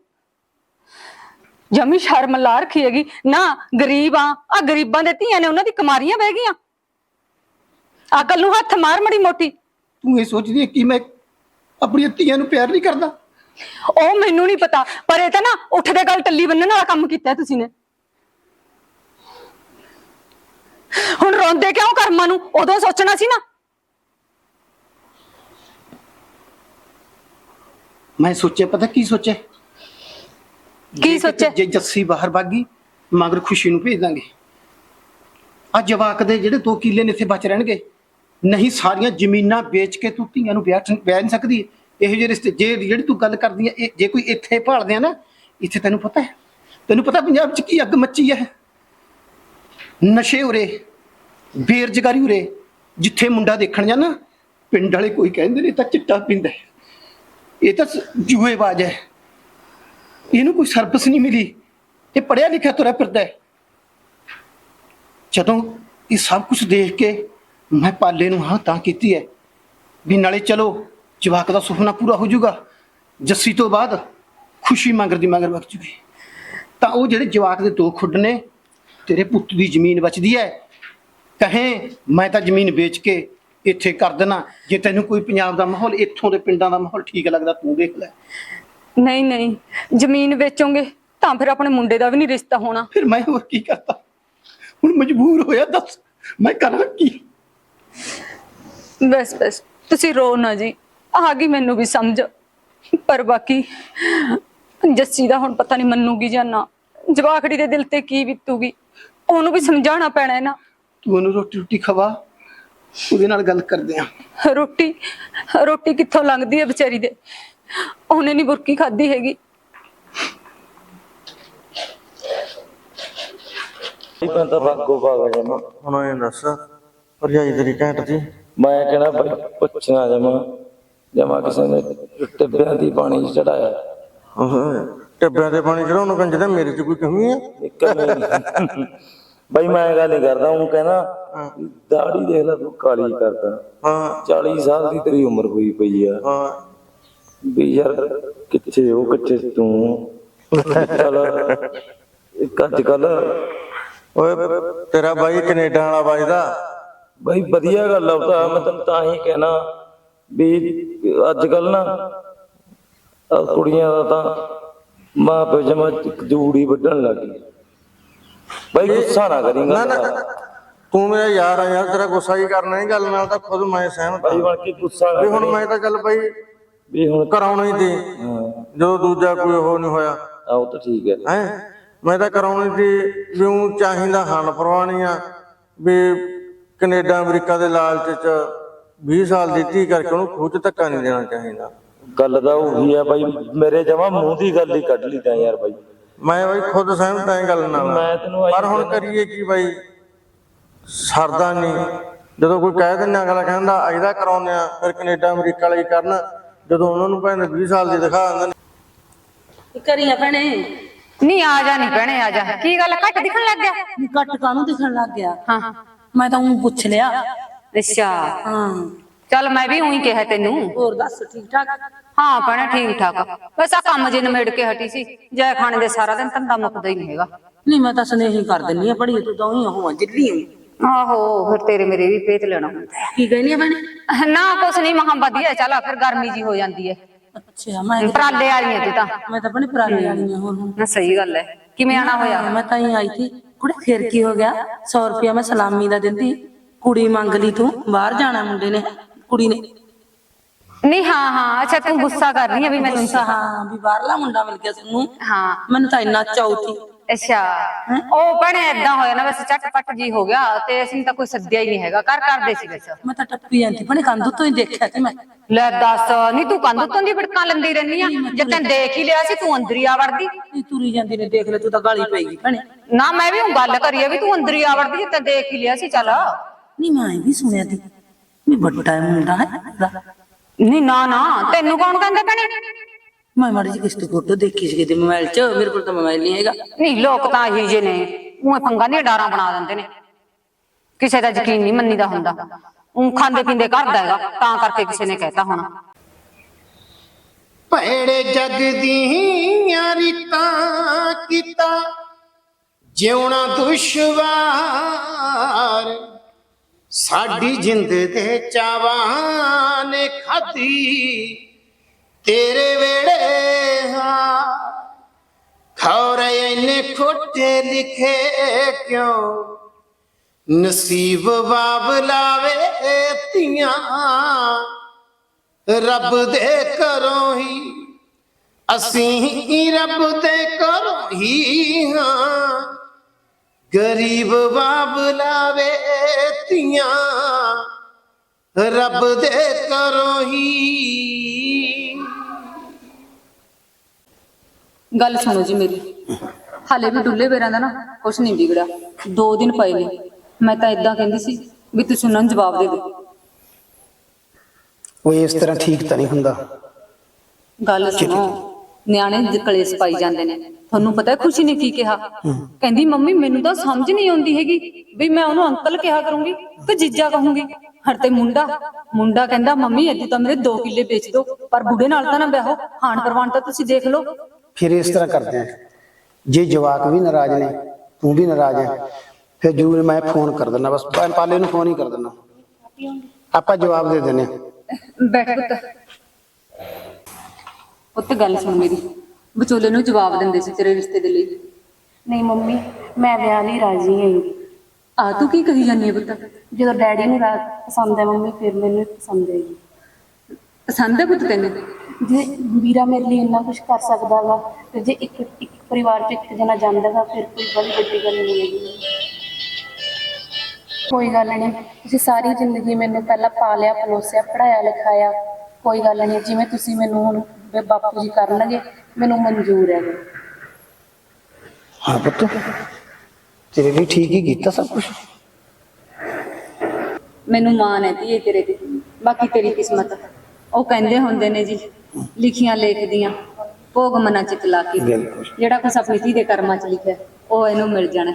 ਜਮੀ ਸ਼ਰਮ ਲਾ ਰੱਖੀ ਹੈਗੀ। ਨਾ ਗਰੀਬ ਆ ਆ ਗਰੀਬਾਂ ਦੇ ਧੀਆਂ ਨੇ ਉਹਨਾਂ ਦੀ ਕਮਾਰੀਆਂ ਬਹਿ ਗਈਆਂ। ਅਕਲ ਨੂੰ ਹੱਥ ਮਾਰ ਮੜੀ ਮੋਟੀ। ਤੂੰ ਇਹ ਸੋਚਦੀ ਹੈ ਕਿ ਮੈਂ ਆਪਣੀਆਂ ਧੀਆਂ ਨੂੰ ਪਿਆਰ ਨਹੀਂ ਕਰਦਾ? ਉਹ ਮੈਨੂੰ ਨਹੀਂ ਪਤਾ ਪਰ ਇਹ ਤਾਂ ਨਾ ਉੱਠਦੇ ਗੱਲ ਟੱਲੀ ਬੰਨਣ ਵਾਲਾ ਕੰਮ ਕੀਤਾ ਹੈ ਤੁਸੀਂ ਨੇ। ਹੁਣ ਰੋਂਦੇ ਕਿਉਂ ਕਰਮਾਂ ਨੂੰ? ਉਦੋਂ ਸੋਚਣਾ ਸੀ ਨਾ। ਮੈਂ ਸੋਚਿਆ ਪਤਾ ਕੀ ਸੋਚਿਆ? ਕੀ ਜੇ ਸੋਚਿਆ? ਜੇ ਜੱਸੀ ਬਾਹਰ ਭਾਗੀ ਮਗਰ ਖੁਸ਼ੀ ਨੂੰ ਭੇਜ ਦਾਂਗੇ। ਆ ਜਵਾਕ ਦੇ ਜਿਹੜੇ ਦੋ ਕਿੱਲੇ ਨੇ ਇੱਥੇ ਬਚ ਰਹਿਣਗੇ ਨਹੀਂ ਸਾਰੀਆਂ ਜ਼ਮੀਨਾਂ ਵੇਚ ਕੇ ਤੂੰ ਧੀਆਂ ਨੂੰ ਵਿਆਹ ਵਿਆਹ ਨਹੀਂ ਸਕਦੀ। ਇਹੋ ਜਿਹੇ ਰਿਸ਼ਤੇ, ਜੇ ਜਿਹੜੀ ਤੂੰ ਗੱਲ ਕਰਦੀ ਹੈ ਜੇ ਕੋਈ ਇੱਥੇ ਭਾਲਦੇ ਆ ਨਾ, ਇੱਥੇ ਤੈਨੂੰ ਪਤਾ ਹੈ। ਤੈਨੂੰ ਪਤਾ ਪੰਜਾਬ 'ਚ ਕੀ ਅੱਗ ਮੱਚੀ ਹੈ ਨਸ਼ੇ ਉਰੇ, ਬੇਰੁਜ਼ਗਾਰੀ ਉਰੇ, ਜਿੱਥੇ ਮੁੰਡਾ ਦੇਖਣ ਜਾਣਾ ਪਿੰਡ ਵਾਲੇ ਕੋਈ ਕਹਿੰਦੇ ਨੇ ਤਾਂ ਚਿੱਟਾ ਪੀਂਦਾ ਹੈ। ਇਹ ਤਾਂ ਸ- ਜੂਏਬਾਜ਼ ਹੈ। ਇਹਨੂੰ ਕੋਈ ਸਰਵਿਸ ਨਹੀਂ ਮਿਲੀ। ਇਹ ਪੜਿਆ ਲਿਖਿਆ ਤੁਰਿਆ ਫਿਰਦਾ ਹੈ। ਜਦੋਂ ਇਹ ਸਭ ਕੁਝ ਦੇਖ ਕੇ ਮੈਂ ਪਾਲੇ ਨੂੰ ਹਾਂ ਤਾਂ ਕੀਤੀ ਹੈ ਵੀ ਨਾਲੇ ਚਲੋ ਜਵਾਕ ਦਾ ਸੁਪਨਾ ਪੂਰਾ ਹੋ ਜਾਊਗਾ। ਜੱਸੀ ਤੋਂ ਬਾਅਦ ਖੁਸ਼ੀ ਮੰਗਰ ਦੀ ਮੰਗਰ ਵਗ ਜੂਗੀ। ਤਾਂ ਉਹ ਜਿਹੜੇ ਜਵਾਕ ਦੇ ਦੋ ਖੁੱਡ ਨੇ ਤੇਰੇ ਪੁੱਤ ਦੀ ਜ਼ਮੀਨ ਬਚਦੀ ਹੈ ਕਹੇ ਮੈਂ ਤਾਂ ਜ਼ਮੀਨ ਵੇਚ ਕੇ ਇੱਥੇ ਕਰ ਦੇਣਾ ਜੇ ਤੈਨੂੰ ਕੋਈ ਪੰਜਾਬ ਦਾ ਮਾਹੌਲ ਇੱਥੋਂ ਦੇ ਪਿੰਡਾਂ ਦਾ ਮਾਹੌਲ ਠੀਕ ਲੱਗਦਾ ਤੂੰ ਦੇਖ ਲੈ। ਨਹੀਂ ਨਹੀਂ ਜ਼ਮੀਨ ਵੇਚੋਗੇ ਤਾਂ ਫਿਰ ਆਪਣੇ ਮੁੰਡੇ ਦਾ ਵੀ ਨਹੀਂ ਰਿਸ਼ਤਾ ਹੋਣਾ। ਫਿਰ ਮੈਂ ਹੋਰ ਕੀ ਕਰਤਾ? ਹੁਣ ਮਜਬੂਰ ਹੋਇਆ ਦੱਸ ਮੈਂ ਕਰਾਂ ਕੀ? ਬਸ ਬਸ ਤੁਸੀਂ ਰੋ ਨਾ ਜੀ। ਆ ਗਈ ਮੈਨੂੰ ਵੀ ਸਮਝ। ਪਰ ਬਾਕੀ ਜੱਸੀ ਦਾ ਹੁਣ ਪਤਾ ਨਹੀਂ ਮੰਨੂਗੀ ਜਾਂ ਨਾ। ਜਵਾਖੜੀ ਦੇ ਦਿਲ ਤੇ ਕੀ ਬੀਤੂਗੀ? ਉਹਨੂੰ ਵੀ ਸਮਝਾਉਣਾ ਪੈਣਾ ਹੈ ਨਾ। ਤੂੰ ਉਹਨੂੰ ਰੋਟੀ ਰੋਟੀ ਖਵਾ। ਉਹਦੇ ਨਾਲ ਗੱਲ ਕਰਦੇ ਆ। ਰੋਟੀ ਰੋਟੀ ਕਿੱਥੋਂ ਲੰਘਦੀ ਹੈ ਵਿਚਾਰੀ ਦੇ? ਉਹਨੇ ਨਹੀਂ ਬੁਰਕੀ ਖਾਧੀ ਹੈਗੀ। ਇਹ ਤਾਂ ਤਾਂ ਬਾਗੋ ਬਾਗ ਜਮਾ। ਹੁਣ ਇਹ ਦੱਸ ਭਰਜਾਈ ਤੇਰੀ ਘੈਂਟ ਦੀ ਮੈਂ ਕਹਿਣਾ ਪੁੱਛਣਾ ਜਮਾ। ਜਮਾ ਕਿਸੇ ਨੇ। ਟਿੱਬਿਆਂ ਦੀ ਪਾਣੀ ਚੜਾਇਆ। ਟੱਬਿਆਂ ਦੇ ਪਾਣੀ ਚੜਾਉਣ ਨੂੰ ਕੰਜਦਾ ਮੇਰੇ 'ਚ ਕੋਈ ਕਮੀ ਹੈ ਇੱਕ ਨਹੀਂ। ਬਈ ਮੈਂ ਗੱਲ ਨਹੀਂ ਕਰਦਾ ਉਹ ਕਹਿਣਾ ਦਾੜੀ ਦੇਖ ਲੈ ਤੂੰ ਕਾਲੀ ਕਰਦਾ। ਹਾਂ। 40 ਸਾਲ ਦੀ ਤੇਰੀ ਉਮਰ ਹੋਈ ਪਈ ਆ। ਹਾਂ। ਵੀ ਯਾਰ ਕਿੱਥੇ ਉਹ ਕਿੱਥੇ ਤੂੰ? ਚਲ ਇੱਕ ਅੱਜ ਕੱਲ ਓਏ ਤੇਰਾ ਬਾਈ ਕੈਨੇਡਾ ਵਾਲਾ ਵੱਜਦਾ। ਬਈ ਵਧੀਆ ਗੱਲ ਆ ਉਹ ਤਾਂ ਮੈਂ ਤੈਨੂੰ ਤਾਂ ਹੀ ਕਹਿਣਾ। ਵੀ ਅੱਜ ਕੱਲ ਨਾ ਆਹ ਕੁੜੀਆਂ ਦਾ ਤਾਂ ਮਾਂ ਪਿਓ ਜਮਾ ਜੂੜੀ ਵੱਢਣ ਲੱਗੀ ਬਈ ਗੁੱਸਾ ਨਾ ਕਰੀ ਨਾ ਨਾ ਤੂੰ ਮੇਰਾ ਯਾਰ ਆ ਯਾਰ ਤੇਰਾ ਗੁੱਸਾ ਹੀ ਕਰਨਾ ਨਹੀਂ ਗੱਲ ਨਾਲ ਤਾਂ ਖੁਦ ਮੈਂ ਸਹਿਮਤ ਬਈ ਹਾਂ। ਬਣ ਕੇ ਗੁੱਸਾ ਨਾ ਵੀ ਹੁਣ ਕਰੀ। ਮੈਂ ਤਾਂ ਚੱਲ ਬਾਈ ਵੀ ਹੁਣ ਕਰਾਉਣਾ ਹੀ ਤੇ ਹਾਂ। ਜਦੋਂ ਦੂਜਾ ਕੋਈ ਉਹ ਨਹੀਂ ਹੋਇਆ। ਆਹ ਉਹ ਤਾਂ ਠੀਕ ਹੈ। ਹੈ? ਮੈਂ ਤਾਂ ਕਰਾਉਣੀ ਸੀ ਵੀ ਉਹ ਚਾਹੀਦਾ ਹਨ ਪਰਵਾਣੀ ਆ ਵੀ ਕੈਨੇਡਾ ਅਮਰੀਕਾ ਦੇ ਲਾਲਚ ਚ 20 ਸਾਲ ਦੀ ਧੀ ਕਰਕੇ ਉਹਨੂੰ ਖੂਚ ਧੱਕਾ ਨਹੀਂ ਦੇਣਾ ਚਾਹੀਦਾ। ਗੱਲ ਤਾਂ ਉਹੀ ਆ ਬਾਈ ਮੇਰੇ ਜਮਾ ਮੂੰਹ ਦੀ ਗੱਲ ਹੀ ਕੱਢ ਲਈ ਤਾਂ ਯਾਰ ਬਾਈ। ਮੈਂ ਬਈ ਖੁਦ ਸਹਿਮਤ ਇਹ ਗੱਲ ਨਾਲ। ਮੈਂ ਤੈਨੂੰ ਪਰ ਹੁਣ। ਕਰੀਏ ਕੀ ਬਾਈ? ਸਰਦਾ ਨਹੀਂ। ਜਦੋਂ ਕੋਈ ਕਹਿ ਦਿੰਦਾ ਅਗਲਾ ਕਹਿੰਦਾ ਅਜਦਾ ਕਰਾਉਂਦੇ ਆ ਫਿਰ ਕੈਨੇਡਾ ਅਮਰੀਕਾ ਵਾਲੇ ਕੀ ਕਰਨ। ਜਦੋਂ ਉਹਨਾਂ ਨੂੰ ਭੈਣ 20 ਸਾਲ ਦੀ ਦਿਖਾ ਦਿੰਦੇ ਨੇ। ਕਰੀਆਂ ਭੈਣੇ? ਨਹੀਂ ਆ ਜਾ ਨਹੀਂ ਭੈਣੇ ਆ ਜਾ। ਕੀ ਗੱਲ ਘੱਟ ਦਿਖਣ ਲੱਗ ਗਿਆ? ਨੀ ਘੱਟ ਕਾਹਨੂੰ ਦਿਖਣ ਲੱਗ ਗਿਆ? ਹਾਂ। ਮੈਂ ਤਾਂ ਉਹ ਪੁੱਛ ਲਿਆ। ਅੱਛਾ। ਹਾਂ। ਚੱਲ ਮੈਂ ਵੀ ਉਹੀ ਕਿਹਾ ਤੈਨੂੰ। ਹੋਰ ਦੱਸ ਠੀਕ ਠਾਕ ਹਾਂ ਭੈਣੇ ਠੀਕ ਠਾਕ ਬਸ ਆ ਕੰਮ ਜੇ ਨਿਮੇੜ ਕੇ ਹਟੀ ਸੀ ਜੈ ਖਾਣੇ ਦੇ ਸਾਰਾ ਦਿਨ ਧੰਦਾ ਮੁੱਕਦਾ ਹੀ ਨਹੀਂ ਹੈਗਾ। ਨਹੀਂ ਮੈਂ ਤਾਂ ਸਨੇਹੀ ਕਰ ਦਿੰਨੀ ਆ ਬੜੀ ਤੂੰ ਤਾਂ ਉਹੀ ਹੋਵਾਂ ਜਿੱਲੀ ਆਂ। ਆਹੋ ਫਿਰ ਤੇਰੇ ਮੇਰੇ ਵੀ ਭੇਤ ਲੈਣਾ ਹੁੰਦਾ ਹੈ। ਕੀ ਕਹਿਨੀ ਆ ਭੈਣੇ? ਨਾ ਕੁਛ ਨਹੀਂ ਮਹਾਂ ਵਧੀਆ ਚੱਲ ਫਿਰ ਗਰਮੀ ਜੀ ਹੋ ਜਾਂਦੀ ਹੈ ਅੱਛਾ ਮੈਂ ਪਰਾਲੇ ਵਾਲੀਆਂ ਤੂੰ ਤਾਂ। ਮੈਂ ਤਾਂ ਭੈਣੇ ਪੁਰਾਣੀ ਵਾਲੀ ਆ ਹੁਣ। ਹੁਣ ਨਾ ਸਹੀ ਗੱਲ ਹੈ ਕਿਵੇਂ ਆਣਾ ਹੋਇਆ? ਮੈਂ ਤਾਂ ਹੀ ਆਈ ਸੀ ਕੁੜੇ ਫਿਰ ਕੀ ਹੋ ਗਿਆ? 100 ਰੁਪਇਆ ਮੈਂ ਸਲਾਮੀ ਦਾ ਦਿੰਦੀ। ਕੁੜੀ ਮੰਗ ਲਈ ਤੂੰ? ਬਾਹਰ ਜਾਣਾ ਮੁੰਡੇ ਨੇ। ਕੁੜੀ ਨੇ ਨਹੀਂ ਹਾਂ ਹਾਂ ਅੱਛਾ ਤੂੰ ਗੁੱਸਾ ਕਰ ਰਹੀ ਹੈ ਵੀ ਮੈਨੂੰ ਗੁੱਸਾ ਹਾਂ ਵੀ ਬਾਹਰਲਾ ਮੁੰਡਾ ਮਿਲ ਗਿਆ ਤੈਨੂੰ। ਹਾਂ। ਮੈਨੂੰ ਤਾਂ ਇੰਨਾ ਚੌਥੀ ਅੱਛਾ। ਉਹ ਭੈਣੇ ਏਦਾਂ ਹੋਇਆ ਨਾ ਵੈਸੇ ਝਟਪਟ ਜੀ ਹੋ ਗਿਆ ਤੇ ਅਸੀਂ ਤਾਂ ਕੋਈ ਸੱਦਿਆ ਹੀ ਨਹੀਂ ਹੈਗਾ। ਕਰ ਕਰਦੇ ਸੀ ਵੈਸੇ ਮੈਂ ਤਾਂ ਟੱਪੀ ਜਾਂਦੀ। ਭੈਣੇ ਕੰਧ ਤੋਂ ਹੀ ਦੇਖਿਆ ਸੀ ਮੈਂ। ਲੈ ਦੱਸ ਨਹੀਂ ਤੂੰ ਕੰਧ ਤੋਂ ਦੀ ਭੜਕਾਂ ਲੰਦੀ ਰਹਿੰਦੀ ਆ? ਜੇ ਤੈਨੂੰ ਦੇਖ ਹੀ ਲਿਆ ਸੀ ਤੂੰ ਅੰਦਰ ਹੀ ਆ ਵੜਦੀ। ਤੁਰੀ ਜਾਂਦੀ ਨੇ ਦੇਖ ਲੈ ਤੂੰ ਤਾਂ ਗਾਲੀ ਪਏਗੀ ਭੈਣੇ। ਨਾ ਮੈਂ ਵੀ ਹੁਣ ਗੱਲ ਕਰੀਏ ਵੀ ਤੂੰ ਅੰਦਰ ਹੀ ਆ ਵੜਦੀ ਜੇ ਤੈਨੂੰ ਦੇਖ ਹੀ ਲਿਆ ਸੀ ਚੱਲ। ਨਹੀਂ ਮੈਂ ਇਹ ਵੀ ਸੁਣਿਆ ਸੀ। ਵੀ ਵੱਡਾ ਮੁੰਡਾ ਹੈ ਇਹਦਾ। ਨਹੀਂ ਨਾ ਨਾ ਤੈਨੂੰ ਕੌਣ ਕਹਿੰਦਾ ਭੈਣੇ? ਮੈਂ ਮਾੜੀ ਜਿਹੀ ਕਿਸ਼ਤ ਫੋਟੋ ਦੇਖੀ ਸੀ ਕਿਤੇ ਮੋਬਾਈਲ 'ਚ ਮੇਰੇ ਕੋਲ ਤਾਂ ਮੋਬਾਈਲ ਨਹੀਂ ਹੈਗਾ। ਨਹੀਂ ਲੋਕ ਤਾਂ ਇਹੀ ਜੇ ਨੇ। ਉਹ ਪੰਗਾ ਨਹੀਂ ਡਾਰਾਂ ਬਣਾ ਦਿੰਦੇ ਨੇ। ਕਿਸੇ ਦਾ ਯਕੀਨ ਨਹੀਂ ਮੰਨੀਦਾ ਹੁੰਦਾ। ਉਹ ਖਾਂਦੇ ਪੀਂਦੇ ਕਰਦਾ ਹੈਗਾ ਤਾਂ ਕਰਕੇ ਕਿਸੇ ਨੇ ਕਹਿਤਾ ਹੋਣਾ। ਭੈੜੇ ਜਗ ਦੀਆਂ ਰੀਤਾਂ ਕੀਤਾ ਜਿਉਣਾ ਦੁਸ਼ਵਾਰ। ਸਾਡੀ ਜਿੰਦ ਦੇ ਚਾਵਾਂ ਨੇ ਖਾਧੀ, ਤੇਰੇ ਵੇੜੇ ਹਾਂ। ਖੌਰੇ ਇਹਨੇ ਖੋਟੇ ਲਿਖੇ ਕਿਉਂ? ਨਸੀਬ ਬਾਬਲਾਵੇ ਧੀਆਂ। ਰੱਬ ਦੇ ਘਰੋਂ ਹੀ, ਅਸੀਂ ਰੱਬ ਦੇ ਘਰੋਂ ਹੀ ਹਾਂ। ਗਰੀਬ ਬਾਬਲਾਵੇ ਧੀਆਂ ਰੱਬ ਦੇ ਕਰੋ ਹੀ। ਗੱਲ ਸੁਣੋ ਜੀ ਮੇਰੀ। ਹਾਲੇ ਵੀ ਡੁੱਲੇ ਬੇਰਾਂ ਦਾ ਨਾ ਕੁਛ ਨਹੀਂ ਵਿਗੜਿਆ। ਦੋ ਦਿਨ ਪਏ ਨੇ। ਮੈਂ ਤਾਂ ਇਦਾਂ ਕਹਿੰਦੀ ਸੀ ਵੀ ਤੁਸੀਂ ਉਹਨਾਂ ਨੂੰ ਜਵਾਬ ਦੇ ਦਿਓ। ਉਹ ਇਸ ਤਰ੍ਹਾਂ ਠੀਕ ਤਾਂ ਨਹੀਂ ਹੁੰਦਾ। ਗੱਲ ਸੁਣੋ। ਨਿਆਣੇ ਜ- ਕਲੇਸ਼ ਪਾਈ ਜਾਂਦੇ ਨੇ। ਤੁਹਾਨੂੰ ਪਤਾ ਹੈ ਖੁਸ਼ੀ ਨੇ ਕੀ ਕਿਹਾ? ਕਹਿੰਦੀ ਮੰਮੀ ਮੈਨੂੰ ਤਾਂ ਸਮਝ ਨਹੀਂ ਆਉਂਦੀ ਹੈਗੀ ਵੀ ਮੈਂ ਉਹਨੂੰ ਅੰਕਲ ਕਿਹਾ ਕਰੂੰਗੀ ਕਿ ਜੀਜਾ ਕਹੂੰਗੀ? ਹਰ ਤੇ ਮੁੰਡਾ ਮੁੰਡਾ ਕਹਿੰਦਾ ਮੰਮੀ ਅੱਜ ਤਾਂ ਮੇਰੇ 2 ਕਿੱਲੇ ਵੇਚ ਦਿਓ ਪਰ ਬੁੱਢੇ ਨਾਲ ਤਾਂ ਨਾ ਵਿਆਹੋ। ਖਾਣ ਪਰਵਾਨ ਤਾਂ ਤੁਸੀਂ ਦੇਖ ਲਓ। ਫਿਰ ਇਸ ਤਰ੍ਹਾਂ ਕਰਦੇ ਆ ਜੇ ਜਵਾਕ ਵੀ ਨਾਰਾਜ਼ ਨੇ ਤੂੰ ਵੀ ਨਾਰਾਜ਼ ਹੈ ਫਿਰ ਜਰੂਰ ਮੈਂ ਫੋਨ ਕਰ ਦਿੰਦਾ ਬਸ ਪਾ- ਪਾਲੇ ਨੂੰ ਫੋਨ ਹੀ ਕਰ ਦਿੰਦਾ। ਆਪਾਂ ਜਵਾਬ ਦੇ ਦਿੰਦੇ ਹਾਂ। ਬੈਠ ਪੁੱਤ। ਪੁੱਤ ਗੱਲ ਸੁਣ ਮੇਰੀ। ਵਿਚੋਲੇ ਨੂੰ ਜਵਾਬ ਦਿੰਦੇ ਸੀ ਤੇਰੇ ਰਿਸ਼ਤੇ ਦੇ ਲਈ। ਨਹੀਂ ਮੰਮੀ ਮੈਂ ਵਿਆਹ ਲਈ ਰਾਜੀ ਹਾਂ ਆ ਤੂੰ ਕੀ ਕਹੀ ਜਾਂਦੀ ਹੈ ਪੁੱਤ? ਜਦੋਂ ਡੈਡੀ ਨੂੰ ਰਾ- ਪਸੰਦ ਹੈ ਮੰਮੀ ਫਿਰ ਮੈਨੂੰ ਵੀ ਪਸੰਦ ਹੈ ਜੀ। ਪਸੰਦ ਹੈ ਪੁੱਤ ਤੈਨੂੰ? ਜੇ ਵੀਰਾ ਮੇਰੇ ਲਈ ਇੰਨਾ ਕੁਝ ਕਰ ਸਕਦਾ ਵਾ ਤੇ ਜੇ ਇੱਕ ਇੱਕ ਪਰਿਵਾਰ ਚ ਇੱਕ ਜਣਾ ਜਾਂਦਾ ਵਾ ਫਿਰ ਕੋਈ ਬੜੀ ਵੱਡੀ ਗੱਲ ਨਹੀਂ ਹੈਗੀ। ਕੋਈ ਗੱਲ ਨਹੀਂ ਤੁਸੀਂ ਸਾਰੀ ਜ਼ਿੰਦਗੀ ਮੈਨੂੰ ਪਹਿਲਾਂ ਪਾਲਿਆ ਪਲੋਸਿਆ ਪੜਾਇਆ ਲਿਖਾਇਆ। ਕੋਈ ਗੱਲ ਨਹੀਂ ਜਿਵੇਂ ਤੁਸੀਂ ਮੈਨੂੰ ਹੁਣ ਵੀ ਬਾਪੂ ਜੀ ਕਰਨਗੇ ਮੈਨੂੰ ਮਨਜ਼ੂਰ ਹੈ। ਹਾਂ ਪੁੱਤ ਤੇਰੇ ਲਈ ਠੀਕ ਹੀ ਕੀਤਾ ਸਭ ਕੁਝ ਮੈਨੂੰ ਮਾਣ ਹੈ ਧੀਏ ਤੇਰੇ ਤੇ। ਬਾਕੀ ਤੇਰੀ ਕਿਸਮਤ ਉਹ ਕਹਿੰਦੇ ਹੁੰਦੇ ਨੇ ਜੀ ਲਿਖੀਆਂ ਲੇਖਦੀਆਂ ਭੋਗ ਮਨਾਂ ਚ ਤਲਾ ਕੇ ਬਿਲਕੁਲ। ਜਿਹੜਾ ਕੁਛ ਆਪਣੀ ਧੀ ਦੇ ਕਰਮਾਂ ਚ ਲਿਖਿਆ ਉਹ ਇਹਨੂੰ ਮਿਲ ਜਾਣਾ।